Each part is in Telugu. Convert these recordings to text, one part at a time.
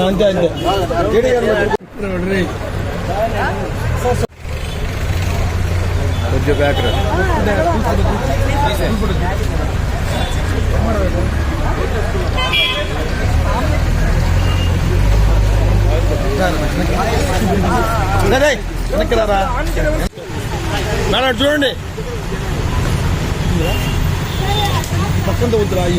అంతే అంతే. కొంచెం బ్యాక్ రా మేడం చూడండి. పక్కన వద్దురా ఈ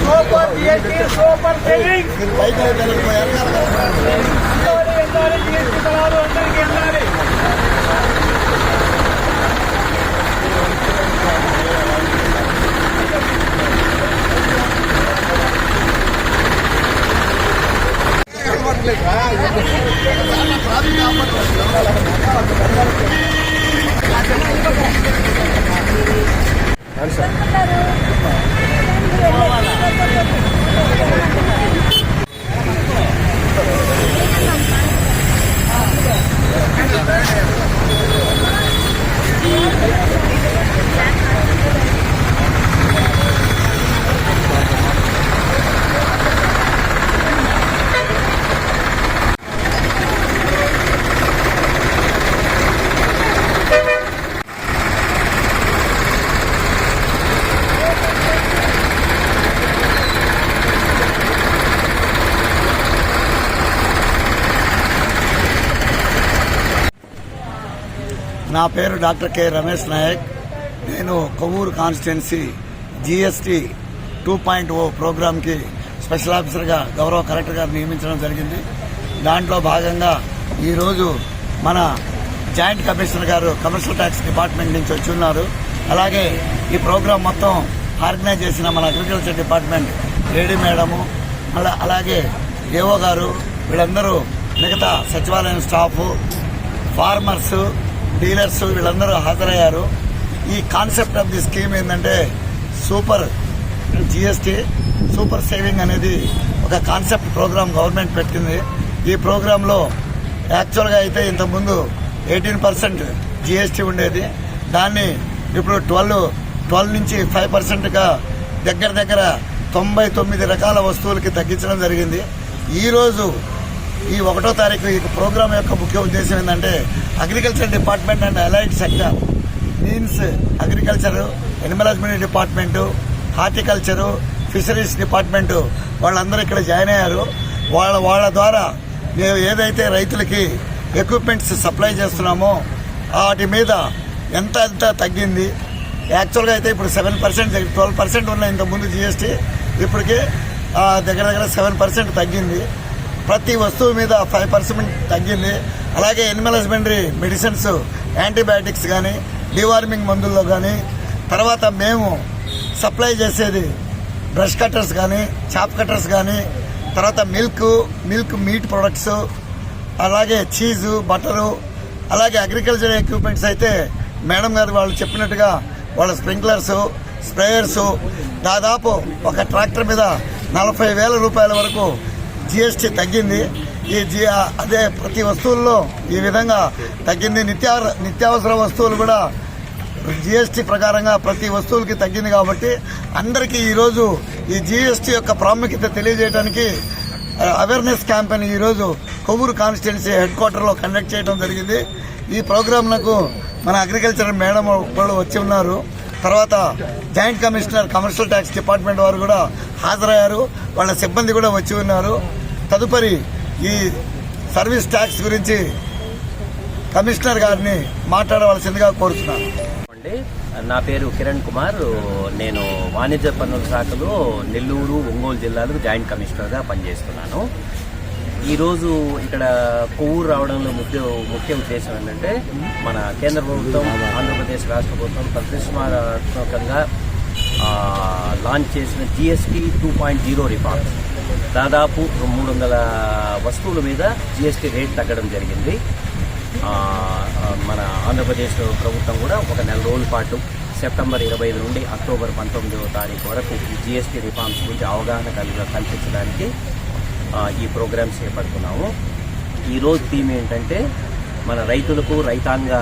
సూపర్ జీఎస్టీ సూపర్ ఎందాలి జీఎస్టీ ఫలాలు అందరికీ ఎందాలి నా పేరు డాక్టర్ కె రమేష్ నాయక్. నేను Kovvur constituency GST two point O ప్రోగ్రామ్కి స్పెషల్ ఆఫీసర్గా గౌరవ కలెక్టర్ గారు నియమించడం జరిగింది. దాంట్లో భాగంగా ఈరోజు మన జాయింట్ కమిషనర్ గారు కమర్షియల్ ట్యాక్స్ డిపార్ట్మెంట్ నుంచి వచ్చి ఉన్నారు. అలాగే ఈ ప్రోగ్రాం మొత్తం ఆర్గనైజ్ చేసిన మన అగ్రికల్చర్ డిపార్ట్మెంట్ లేడీ మేడము అలా అలాగే ఏఓ గారు వీళ్ళందరూ మిగతా సచివాలయం స్టాఫ్ ఫార్మర్స్ డీలర్స్ వీళ్ళందరూ హాజరయ్యారు. ఈ కాన్సెప్ట్ ఆఫ్ ది స్కీమ్ ఏంటంటే సూపర్ జిఎస్టీ సూపర్ సేవింగ్ అనేది ఒక కాన్సెప్ట్ ప్రోగ్రామ్ గవర్నమెంట్ పెట్టింది. ఈ ప్రోగ్రాంలో యాక్చువల్గా అయితే ఇంతకుముందు ఎయిటీన్ పర్సెంట్ జిఎస్టీ ఉండేది. దాన్ని ఇప్పుడు ట్వెల్వ్ ట్వెల్వ్ నుంచి ఫైవ్ పర్సెంట్గా దగ్గర దగ్గర తొంభై తొమ్మిది రకాల వస్తువులకి తగ్గించడం జరిగింది. ఈరోజు ఈ ఒకటో తారీఖు ఈ ప్రోగ్రాం యొక్క ముఖ్య ఉద్దేశం ఏంటంటే agriculture department and allied sector means agriculture animal husbandry department horticulture fisheries department వాళ్ళందరూ ఇక్కడ జాయిన్ అయ్యారు. వాళ్ళ వాళ్ళ ద్వారా మేము ఏదైతే రైతులకి ఎక్విప్మెంట్స్ సప్లై చేస్తున్నామో వాటి మీద ఎంత ఎంత తగ్గింది? యాక్చువల్గా అయితే ఇప్పుడు సెవెన్ పర్సెంట్ ట్వెల్వ్ పర్సెంట్ ఉన్న ఇంతకుముందు జిఎస్టీ ఇప్పటికే దగ్గర దగ్గర సెవెన్ పర్సెంట్ తగ్గింది. ప్రతి వస్తువు మీద ఫైవ్ పర్సెంట్ తగ్గింది. అలాగే ఎనిమల్ హస్బెండరీ మెడిసిన్స్ యాంటీబయాటిక్స్ కానీ డివార్మింగ్ మందుల్లో కానీ తర్వాత మేము సప్లై చేసేది బ్రష్ కట్టర్స్ కానీ చాప్ కట్టర్స్ కానీ తర్వాత మిల్క్ మిల్క్ మీట్ ప్రొడక్ట్స్ అలాగే చీజు బటరు అలాగే అగ్రికల్చర్ ఎక్విప్మెంట్స్ అయితే మేడం గారు వాళ్ళు చెప్పినట్టుగా వాళ్ళ స్ప్రింక్లర్స్ స్ప్రేయర్స్ దాదాపు ఒక ట్రాక్టర్ మీద నలభై వేల రూపాయల వరకు జిఎస్టీ తగ్గింది. ఈ జి అదే ప్రతి వస్తువుల్లో ఈ విధంగా తగ్గింది. నిత్యా నిత్యావసర వస్తువులు కూడా జిఎస్టీ ప్రకారంగా ప్రతి వస్తువులకి తగ్గింది కాబట్టి అందరికీ ఈరోజు ఈ జిఎస్టీ యొక్క ప్రాముఖ్యత తెలియజేయడానికి అవేర్నెస్ క్యాంపెయిన్ ఈరోజు కొవ్వూరు కాన్స్టిట్యున్సీ హెడ్ క్వార్టర్లో కండక్ట్ చేయడం జరిగింది. ఈ ప్రోగ్రాంలకు మన అగ్రికల్చర్ మేడం వాళ్ళు వచ్చి ఉన్నారు. తర్వాత joint commissioner commercial tax department వారు కూడా హాజరయ్యారు. వాళ్ళ సిబ్బంది కూడా వచ్చి ఉన్నారు. తదుపరి ఈ సర్వీస్ ట్యాక్స్ గురించి కమిషనర్ గారిని మాట్లాడవలసిందిగా కోరుతున్నాను నా పేరు కిరణ్ కుమార్. నేను వాణిజ్య పన్నుల శాఖలో నెల్లూరు ఒంగోలు జిల్లాలకు జాయింట్ కమిషనర్గా పనిచేస్తున్నాను. ఈరోజు ఇక్కడ కొవ్వూరు రావడంలో ముఖ్య ముఖ్య ఉద్దేశం ఏంటంటే మన కేంద్ర ప్రభుత్వం ఆంధ్రప్రదేశ్ రాష్ట్ర ప్రభుత్వం ప్రతిష్టాత్మకంగా లాంచ్ చేసిన GST two point zero reforms దాదాపు మూడు వందల వస్తువుల మీద జిఎస్టీ రేట్ తగ్గడం జరిగింది. మన ఆంధ్రప్రదేశ్ ప్రభుత్వం కూడా ఒక నెల రోజుల పాటు సెప్టెంబర్ ఇరవై ఐదు నుండి అక్టోబర్ పంతొమ్మిదవ తారీఖు వరకు జిఎస్టీ రిఫార్మ్స్ గురించి అవగాహన కలిగ కల్పించడానికి ఈ ప్రోగ్రామ్స్ చేపడుతున్నాము ఈరోజు థీమ్ ఏంటంటే మన రైతులకు రైతాంగ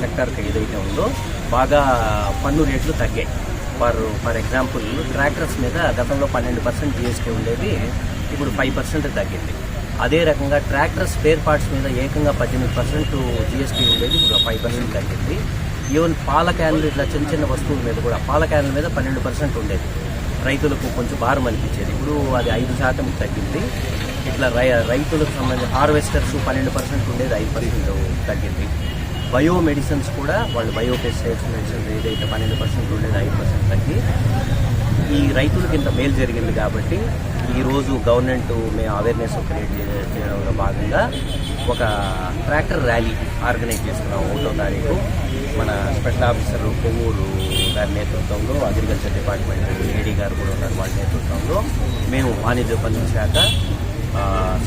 సెక్టర్కి ఏదైతే ఉందో బాగా పన్ను రేట్లు తగ్గాయి. ఫర్ ఫర్ ఎగ్జాంపుల్ ట్రాక్టర్స్ మీద గతంలో పన్నెండు పర్సెంట్ జిఎస్టీ ఉండేది ఇప్పుడు ఫైవ్ పర్సెంట్ తగ్గింది. అదే రకంగా ట్రాక్టర్ స్పేర్ పార్ట్స్ మీద ఏకంగా పద్దెనిమిది పర్సెంట్ జిఎస్టీ ఉండేది ఇప్పుడు ఫైవ్ పర్సెంట్ తగ్గింది. ఈవెన్ పాల క్యాన్లు ఇట్లా చిన్న చిన్న వస్తువుల మీద కూడా పాల క్యాన్ల మీద పన్నెండు పర్సెంట్ ఉండేది. రైతులకు కొంచెం భారం అనిపించేది. ఇప్పుడు అది ఐదు శాతం తగ్గింది. ఇట్లా రై రైతులకు సంబంధించి హార్వెస్టర్స్ పన్నెండు పర్సెంట్ ఉండేది ఐదు పర్సెంట్ తగ్గింది. బయో మెడిసిన్స్ కూడా వాళ్ళు బయో పెస్టిసైడ్స్ మెడిసిన్స్ ఏదైతే పన్నెండు పర్సెంట్ ఉండేది ఐదు పర్సెంట్ తగ్గి ఈ రైతులకు ఇంత మేలు జరిగింది కాబట్టి ఈరోజు గవర్నమెంట్ మేము అవేర్నెస్ క్రియేట్ చేయడంలో భాగంగా ఒక ట్రాక్టర్ ర్యాలీ ఆర్గనైజ్ చేస్తున్నాం ఒకటో తారీఖు. మన స్పెషల్ ఆఫీసర్ కొవ్వూరు గారి నేతృత్వంలో అగ్రికల్చర్ డిపార్ట్మెంట్ ఏడీ గారు కూడా ఉన్నారు వాళ్ళ నేతృత్వంలో. మేము వాణిజ్య పన్ను శాఖ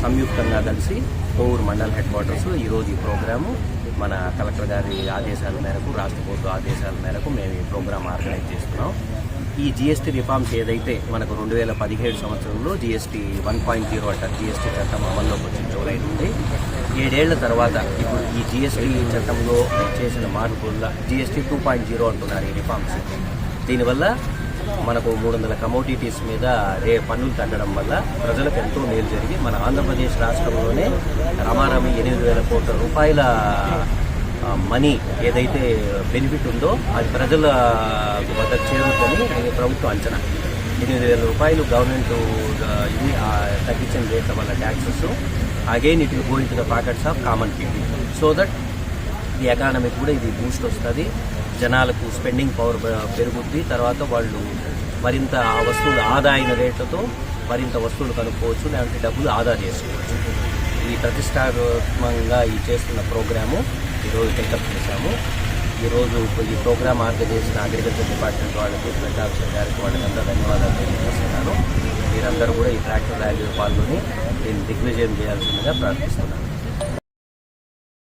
సంయుక్తంగా కలిసి కొవ్వూరు మండల్ హెడ్ క్వార్టర్స్లో ఈరోజు ఈ ప్రోగ్రాము మన కలెక్టర్ గారి ఆదేశాల మేరకు రాష్ట్ర ప్రభుత్వ ఆదేశాల మేరకు మేము ఈ ప్రోగ్రాం ఆర్గనైజ్ చేస్తున్నాం. ఈ జిఎస్టీ రిఫార్మ్స్ ఏదైతే మనకు రెండు వేల పదిహేడు సంవత్సరంలో జిఎస్టీ వన్ పాయింట్ జీరో అంట జిఎస్టీ చట్టం అమల్లోకి వచ్చిన జూలై నుండి ఏడేళ్ళ తర్వాత ఇప్పుడు ఈ జిఎస్టీ చట్టంలో చేసిన మార్పుల జిఎస్టీ టూ పాయింట్ జీరో అంటున్నారు ఈ రిఫార్మ్స్ దీనివల్ల మనకు మూడు వందల కమోడిటీస్ మీద రే పన్నులు తగ్గడం వల్ల ప్రజలకు ఎంతో మేలు జరిగి మన ఆంధ్రప్రదేశ్ రాష్ట్రంలోనే రమారమి ఎనిమిది వేల కోట్ల రూపాయల మనీ ఏదైతే బెనిఫిట్ ఉందో అది ప్రజల వద్ద చేరుకొని ప్రభుత్వం అంచనా ఎనిమిది వేల రూపాయలు గవర్నమెంట్ ఇది తగ్గించిన రేట్ల వల్ల taxes again it will going to the pockets of common people so that the ఎకానమీకి కూడా ఇది బూస్ట్ వస్తుంది. జనాలకు స్పెండింగ్ పవర్ పెరుగుద్ది. తర్వాత వాళ్ళు మరింత ఆ వస్తువులు ఆదా అయిన రేట్లతో మరింత వస్తువులు కనుక్కోవచ్చు లేదంటే డబ్బులు ఆదా చేసుకోవచ్చు. ఈ ప్రతిష్టాత్మకంగా ఈ చేస్తున్న ప్రోగ్రాము ఈరోజు టేకప్ చేశాము. ఈరోజు ఈ ప్రోగ్రామ్ ఆర్గనైజేషన్ చేసిన అగ్రికల్చర్ డిపార్ట్మెంట్ వాళ్ళకి స్పెషల్ ఆఫీసర్ గారికి వాళ్ళకంతా ధన్యవాదాలు తెలియజేస్తున్నాను. మీరందరూ కూడా ఈ ట్రాక్టర్ ర్యాలీలో పాల్గొని దీన్ని దిగ్విజయం చేయాల్సిందిగా ప్రార్థిస్తున్నాను.